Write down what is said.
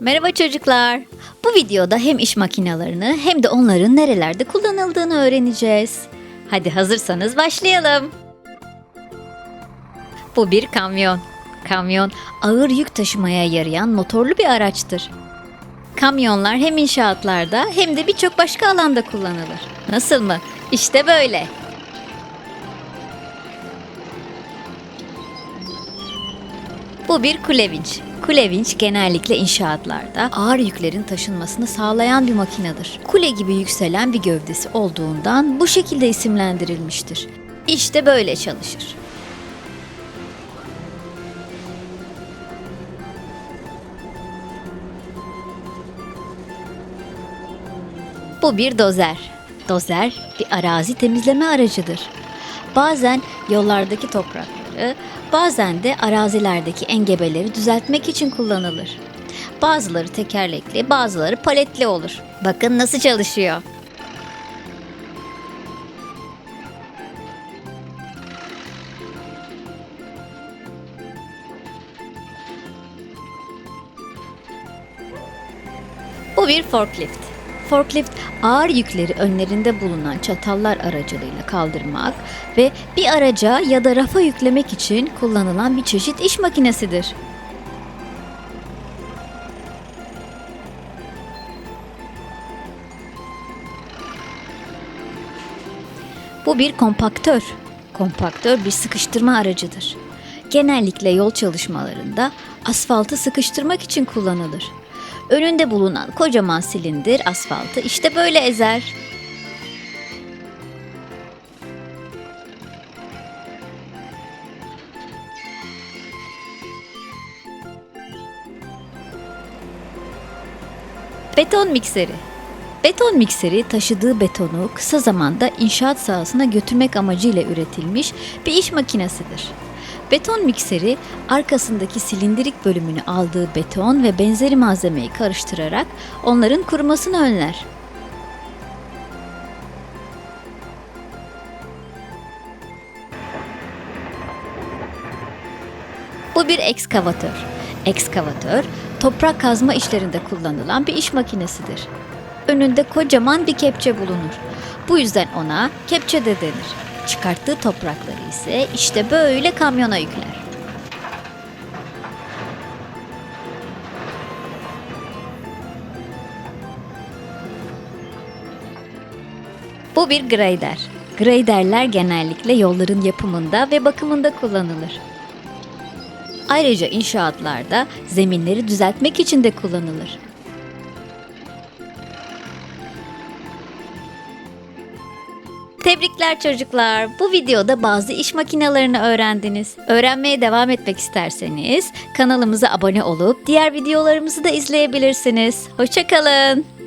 Merhaba çocuklar. Bu videoda hem iş makinelerini hem de onların nerelerde kullanıldığını öğreneceğiz. Hadi hazırsanız başlayalım. Bu bir kamyon. Kamyon ağır yük taşımaya yarayan motorlu bir araçtır. Kamyonlar hem inşaatlarda hem de birçok başka alanda kullanılır. Nasıl mı? İşte böyle. Bu bir kule. Kule vinç genellikle inşaatlarda ağır yüklerin taşınmasını sağlayan bir makinedir. Kule gibi yükselen bir gövdesi olduğundan bu şekilde isimlendirilmiştir. İşte böyle çalışır. Bu bir dozer. Dozer bir arazi temizleme aracıdır. Bazen yollardaki toprakları, bazen de arazilerdeki engebeleri düzeltmek için kullanılır. Bazıları tekerlekli, bazıları paletli olur. Bakın nasıl çalışıyor. Bu bir forklift. Forklift ağır yükleri önlerinde bulunan çatallar aracılığıyla kaldırmak ve bir araca ya da rafa yüklemek için kullanılan bir çeşit iş makinesidir. Bu bir kompaktör. Kompaktör bir sıkıştırma aracıdır. Genellikle yol çalışmalarında asfaltı sıkıştırmak için kullanılır. Önünde bulunan kocaman silindir asfaltı işte böyle ezer. Beton mikseri. Beton mikseri taşıdığı betonu kısa zamanda inşaat sahasına götürmek amacıyla üretilmiş bir iş makinesidir. Beton mikseri arkasındaki silindirik bölümünü aldığı beton ve benzeri malzemeyi karıştırarak onların kurumasını önler. Bu bir ekskavatör. Ekskavatör, toprak kazma işlerinde kullanılan bir iş makinesidir. Önünde kocaman bir kepçe bulunur. Bu yüzden ona kepçe de denir. Çıkarttığı toprakları ise işte böyle kamyona yükler. Bu bir grader. Graderler genellikle yolların yapımında ve bakımında kullanılır. Ayrıca inşaatlarda zeminleri düzeltmek için de kullanılır. Tebrikler çocuklar. Bu videoda bazı iş makinelerini öğrendiniz. Öğrenmeye devam etmek isterseniz kanalımıza abone olup diğer videolarımızı da izleyebilirsiniz. Hoşçakalın.